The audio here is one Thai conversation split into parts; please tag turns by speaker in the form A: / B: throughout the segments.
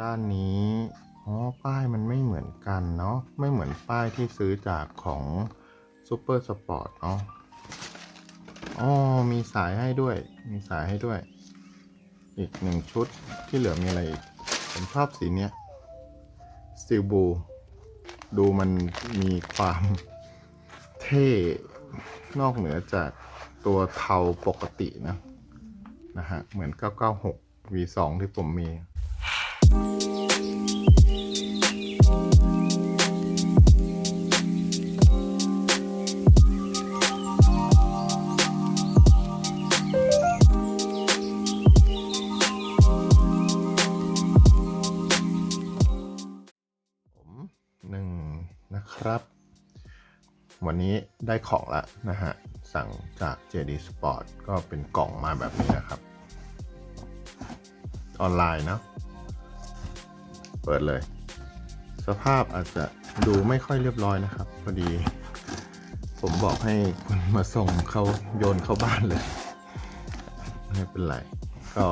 A: ด้านนี้อ๋อป้ายมันไม่เหมือนกันเนาะไม่เหมือนป้ายที่ซื้อจากของซูเปอร์สปอร์ตเนาะอ๋อมีสายให้ด้วย มีสายให้ด้วย อีกหนึ่งชุดที่เหลือมีอะไรอีก ผมชอบสีเนี้ยสติลบูดูมันมีความเท่นอกเหนือจากตัวเทาปกตินะนะฮะ เหมือน 996 V2 ที่ผมมี วันนี้ได้ของแล้วนะฮะ สั่งจาก JD Sport ก็เป็นกล่องมาแบบนี้นะครับ ออนไลน์เนาะเปิดเลย สภาพอาจจะดูไม่ค่อยเรียบร้อยนะครับ พอดี ผมบอกให้คุณมาส่งเขาโยนเข้าบ้านเลย ไม่เป็นไร ก็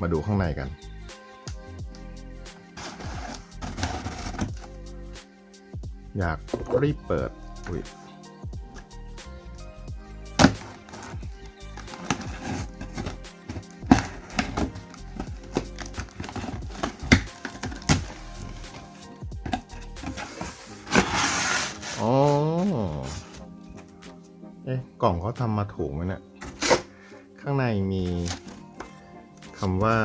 A: มาดูข้างในกัน อยากรีบเปิดอุ้ยอ๋อ เอ๊ะ กล่องเขาทำมาถูกไหมเนี่ย ข้างในมีคำว่า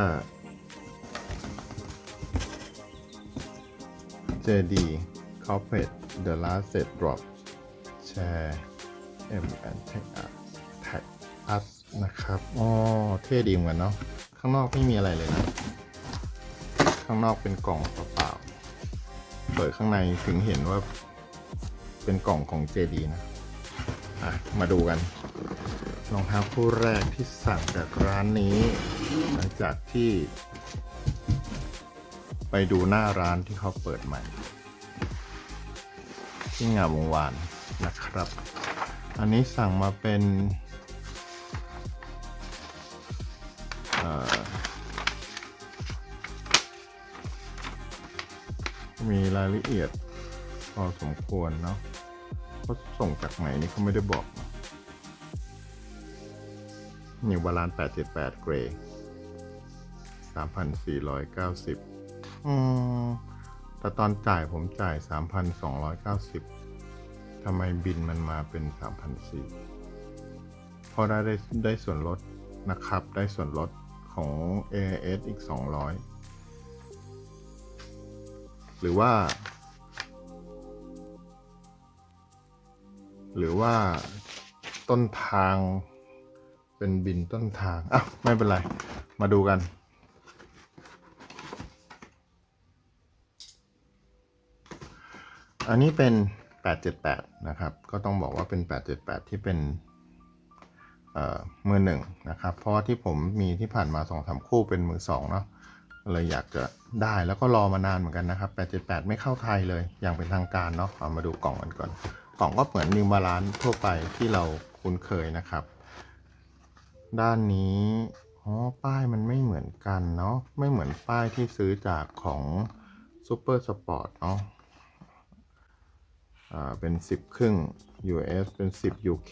A: JD Corporate The Last Set Drop Share M and Tag Tag Us นะครับอ๋อเท่ดีเหมือนกันเนาะ ข้างนอกไม่มีอะไรเลยนะ ข้างนอกเป็นกล่องเปล่าๆเปิดข้างในถึงเห็นว่าเป็นกล่องของ JD นะอะมาดูกันรองเท้าคู่แรกที่สั่งจากร้านนี้ หลังจากที่ ไปดูหน้าร้านที่เขาเปิดใหม่ ที่งามวงวานนะครับ อันนี้สั่งมาเป็นมีรายละเอียดพอสมควรเนาะเขาส่งจากไหนนี่เขาไม่ได้บอกนิวบาลาน878เกรย์3,490อืม แต่ตอนจ่ายผมจ่าย 3,290 ทำไมบินมันมาเป็น 3,400พอได้ได้ได้ส่วนลดนะครับ ได้ส่วนลดของ AIS อีก 200 หรือว่า หรือว่าต้นทางเป็นบินต้นทางอะไม่เป็นไร มาดูกัน อันนี้เป็น 878 นะครับ ก็ต้องบอกว่าเป็น 878 ที่เป็นเอ่อมือหนึ่งนะครับ เพราะว่าที่ผมมีที่ผ่านมา2อสาคู่เป็นมือสองเนาะเลยอยากจะได้แล้วก็รอมานานเหมือนกันนะครับ 878 ไม่เข้าไทยเลยอย่างเป็นทางการเนาะเอามาดูกล่องกันก่อน กล่องก็เหมือนนิวบาลานทั่วไปที่เราคุ้นเคยนะครับ ด้านนี้อ๋อป้ายมันไม่เหมือนกันเนาะไม่เหมือนป้ายที่ซื้อจากของซูเปอร์สปอร์ตเนาะ เป็น 10 ครึ่ง US เป็น 10 UK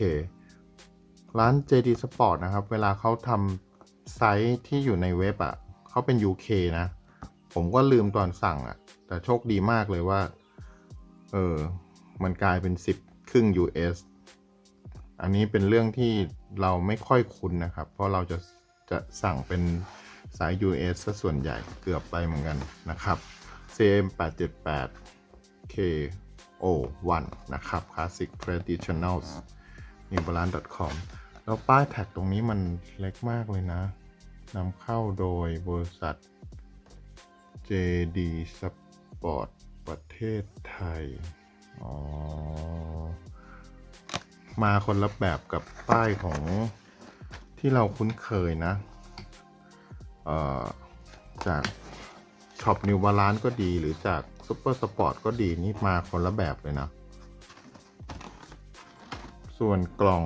A: ร้าน JD Sport นะครับ เวลาเขาทำไซต์ที่อยู่ในเว็บอะ่ะเขาเป็น UK นะ ผมก็ลืมตอนสั่งอะ่ะ แต่โชคดีมากเลยว่า เออ มันกลายเป็น 10 ครึ่ง US อันนี้เป็นเรื่องที่เราไม่ค่อยคุ้นนะครับ เพราะเราจะจะสั่งเป็นสาย US ซะส่วนใหญ่เกือบไปเหมือนกันนะครับ CM 878 K 1นะครับ Classic Traditionals New Balance com แล้วป้ายแท็กตรงนี้มันเล็กมากเลยนะนำเข้าโดยบริษัท JD Sport ประเทศไทย อ๋อ มาคนละแบบกับป้ายของที่เราคุ้นเคยนะ เอ่อ จากช็อปนิวบาลานก็ดีหรือจาก ซุปเปอร์สปอร์ตก็ดีนี่มาคนละแบบเลยนะ ส่วนกล่อง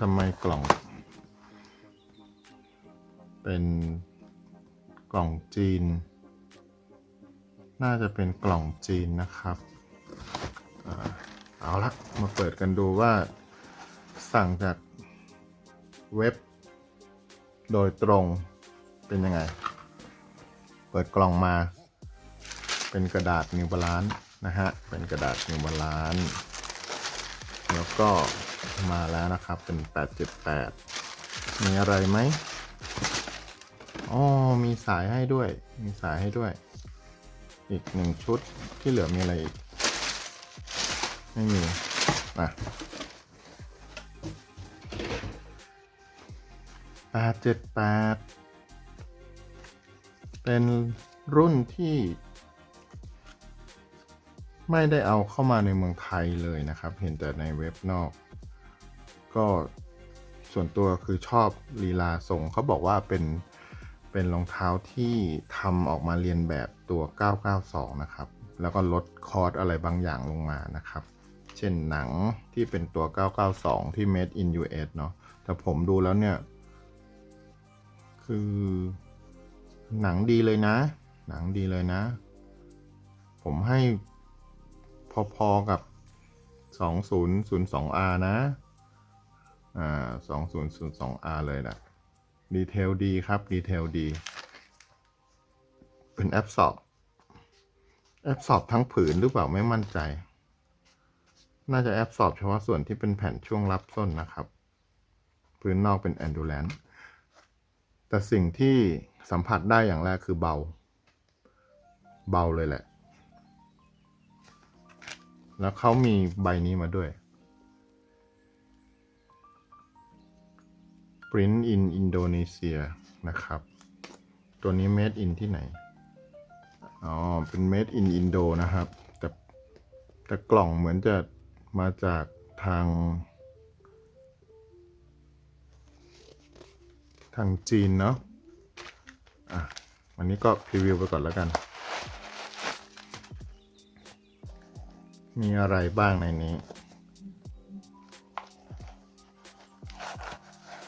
A: ทำไมกล่อง เป็นกล่องจีน น่าจะเป็นกล่องจีนนะครับเอาละมาเปิดกันดูว่าสั่งจากเว็บ โดยตรงเป็นยังไง เปิดกล่องมา เป็นกระดาษนิวบาลานนะฮะ เป็นกระดาษนิวบาลานแล้วก็มาแล้วนะครับเป็น 878 มีอะไรไหมอ๋อมีสายให้ด้วย มีสายให้ด้วย อีกหนึ่งชุดที่เหลือมีอะไรอีก ไม่มีอะแปดเจ็ดแปดเป็นรุ่นที่ ไม่ได้เอาเข้ามาในเมืองไทยเลยนะครับ เห็นแต่ในเว็บนอก ก็ส่วนตัวคือชอบลีลาทรงเขาบอกว่าเป็นเป็นรองเท้าที่ทำออกมาเรียนแบบตัว 992 นะครับ แล้วก็ลดคอร์สอะไรบางอย่างลงมานะครับ เช่นหนังที่เป็นตัว 992 ที่ made in US เนาะแต่ผมดูแล้วเนี่ย คือหนังดีเลยนะ หนังดีเลยนะ ผมให้ พอๆกับ 2002R นะ อ่า 2002R เลยนะดีเทลดีครับ ดีเทลดี เป็นแอปสอบ แอปสอบทั้งผืนหรือเปล่าไม่มั่นใจ น่าจะแอปสอบเฉพาะส่วนที่เป็นแผ่นช่วงรับส้นนะครับพื้นนอกเป็น Endurance แต่สิ่งที่สัมผัสได้อย่างแรกคือเบา เบาเลยแหละ แล้วเขามีใบนี้มาด้วย Print in Indonesia นะครับ ตัวนี้ Made in ที่ไหน อ๋อ เป็น Made in Indo นะครับ แต่แต่กล่องเหมือนจะมาจากทาง ทางจีนเนาะ อะ วันนี้ก็พรีวิวไปก่อนแล้วกัน มีอะไรบ้างในนี้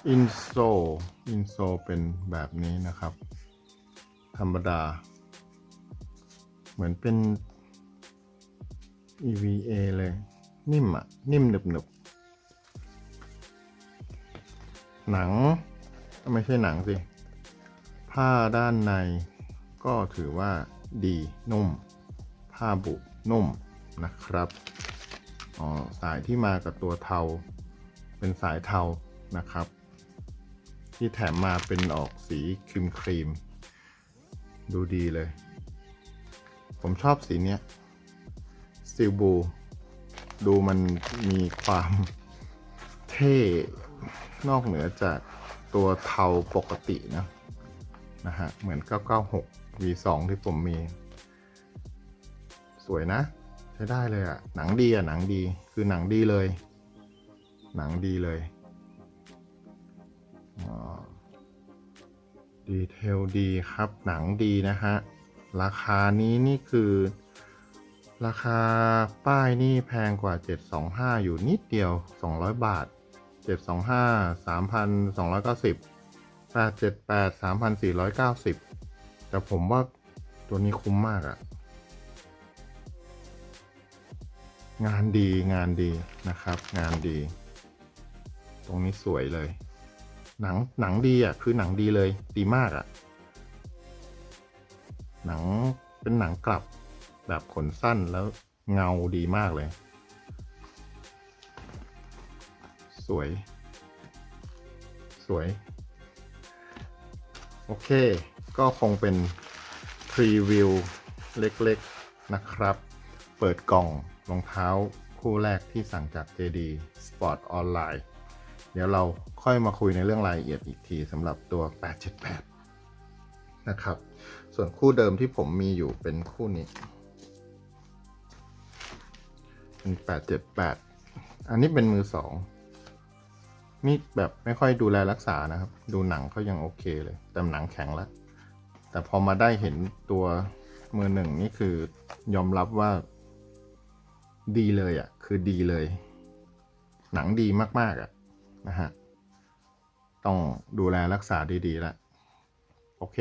A: อินโซ อินโซเป็นแบบนี้นะครับ ธรรมดา เหมือนเป็น EVA เลย นิ่มอะนิ่มหนึบหนึบหนัง ไม่ใช่หนังสิ ผ้าด้านในก็ถือว่าดีนุ่ม ผ้าบุนุ่ม นะครับอ๋อสายที่มากับตัวเทา เป็นสายเทานะครับ ที่แถมมาเป็นออกสีครีมครีม ดูดีเลย ผมชอบสีเนี้ยสติลบูดูมันมีความเท่นอกเหนือจากตัวเทาปกตินะนะฮะ เหมือน 996 V2 ที่ผมมี สวยนะ ช้ได้เลยอะ่ะหนังดีอะ่ะหนังดี คือหนังดีเลย หนังดีเลยดีเทลดีครับ หนังดีนะฮะ ราคานี้นี่คือ ราคาป้ายนี่แพงกว่า 725 อยู่นิดเดียว 200 บาท 725 3,290 878 3,490 แต่ผมว่าตัวนี้คุ้มมากอะ งานดีงานดีนะครับ งานดี ตรงนี้สวยเลย หนังหนังดีอะคือหนังดีเลย ดีมากอะ หนังเป็นหนังกลับแบบขนสั้นแล้วเงาดีมากเลย สวย สวย โอเค ก็คงเป็นพรีวิวเล็กๆนะครับ เปิดกล่อง รองเท้าคู่แรกที่สั่งจาก JD Sport Online เดี๋ยวเราค่อยมาคุยในเรื่องรายละเอียดอีกทีสำหรับตัว 878 นะครับ ส่วนคู่เดิมที่ผมมีอยู่เป็นคู่นี้ เป็น 878 อันนี้เป็นมือสองนี่แบบไม่ค่อยดูแลรักษานะครับ ดูหนังเขายังโอเคเลย แต่หนังแข็งแล้วแต่พอมาได้เห็นตัวมือหนึ่งนี่คือยอมรับว่า ดีเลยอะ่ะ คือดีเลย หนังดีมาก ๆอะ่ะนะฮะ ต้องดูแลรักษาดีๆละโอเค